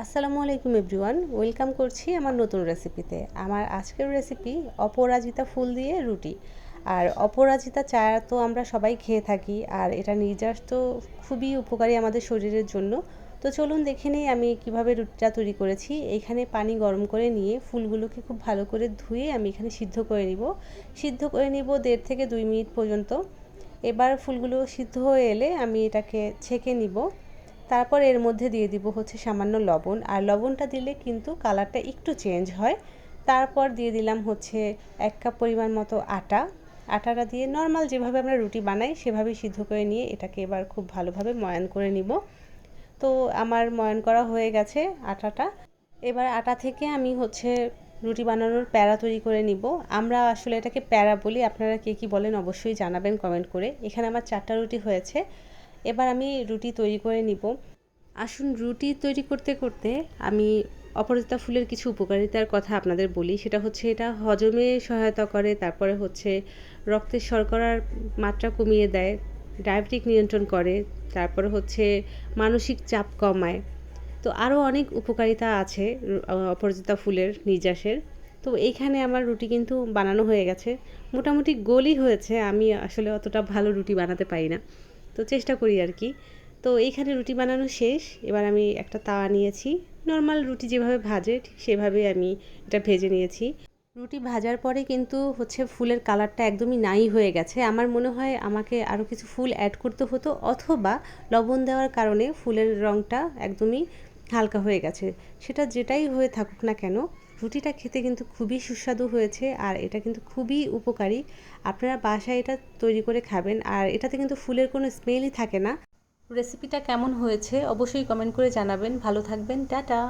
আসসালামু আলাইকুম everyone, welcome করছি আমার নতুন রেসিপিতে। আমার আজকের রেসিপি অপরাজিতা ফুল দিয়ে রুটি। আর অপরাজিতা চা তো আমরা সবাই খেয়ে থাকি, আর এটা নির্যাস তো খুবই উপকারী আমাদের শরীরের জন্য। তো চলুন দেখে নিই আমি কীভাবে রুটিটা তৈরি করেছি। এখানে পানি গরম করে নিয়ে ফুলগুলোকে খুব ভালো করে ধুয়ে আমি এখানে সিদ্ধ করে নিব। সিদ্ধ করে নিব দেড় থেকে দুই মিনিট পর্যন্ত। এবার ফুলগুলো সিদ্ধ হয়ে এলে আমি এটাকে ছেঁকে নিব। তারপর এর মধ্যে দিয়ে দিব হচ্ছে সামান্য লবণ। আর লবণটা দিলে কিন্তু কালারটা একটু চেঞ্জ হয়। তারপর দিয়ে দিলাম হচ্ছে এক কাপ পরিমাণ মতো আটা। আটাটা দিয়ে নর্মাল যেভাবে আমরা রুটি বানাই, সেভাবেই সিদ্ধ করে নিয়ে এটাকে এবার খুব ভালোভাবে ময়ান করে নিব। তো আমার ময়ান করা হয়ে গেছে আটাটা। এবার আটা থেকে আমি হচ্ছে রুটি বানানোর প্যারা তৈরি করে নিব। আমরা আসলে এটাকে প্যারা বলি, আপনারা কে কী বলেন অবশ্যই জানাবেন কমেন্ট করে। এখানে আমার চারটা রুটি হয়েছে। এবার আমি রুটি তৈরি করে নিব। আসুন, রুটি তৈরি করতে করতে আমি অপরাজিতা ফুলের কিছু উপকারিতার কথা আপনাদের বলি। সেটা হচ্ছে এটা হজমে সহায়তা করে, তারপরে হচ্ছে রক্তের শর্করার মাত্রা কমিয়ে দেয়, ডায়াবেটিক নিয়ন্ত্রণ করে, তারপরে হচ্ছে মানসিক চাপ কমায়। তো আরও অনেক উপকারিতা আছে অপরাজিতা ফুলের নির্যাসের। তো এইখানে আমার রুটি কিন্তু বানানো হয়ে গেছে। মোটামুটি গোলই হয়েছে। আমি আসলে অতটা ভালো রুটি বানাতে পারি না। তো চেষ্টা করি আর কি। তো এইখানে রুটি বানানো শেষ। এবার আমি একটা তাওয়া নিয়েছি। নর্মাল রুটি যেভাবে ভাজে, ঠিক সেভাবে আমি এটা ভেজে নিয়েছি। রুটি ভাজার পরে কিন্তু হচ্ছে ফুলের কালারটা একদমই নাই হয়ে গেছে। আমার মনে হয় আমাকে আরও কিছু ফুল অ্যাড করতে হতো, অথবা লবণ দেওয়ার কারণে ফুলের রঙটা একদমই হালকা হয়ে গেছে। সেটা যেটাই হয়ে থাকুক না কেন, রুটিটা খেতে কিন্তু খুবই সুস্বাদু হয়েছে আর এটা কিন্তু খুবই উপকারী। আপনারা বাসায় এটা তৈরি করে খাবেন আর এটাতে কিন্তু ফুলের কোনো স্মেলই থাকে না। রেসিপিটা কেমন হয়েছে অবশ্যই কমেন্ট করে জানাবেন। ভালো থাকবেন, টাটা।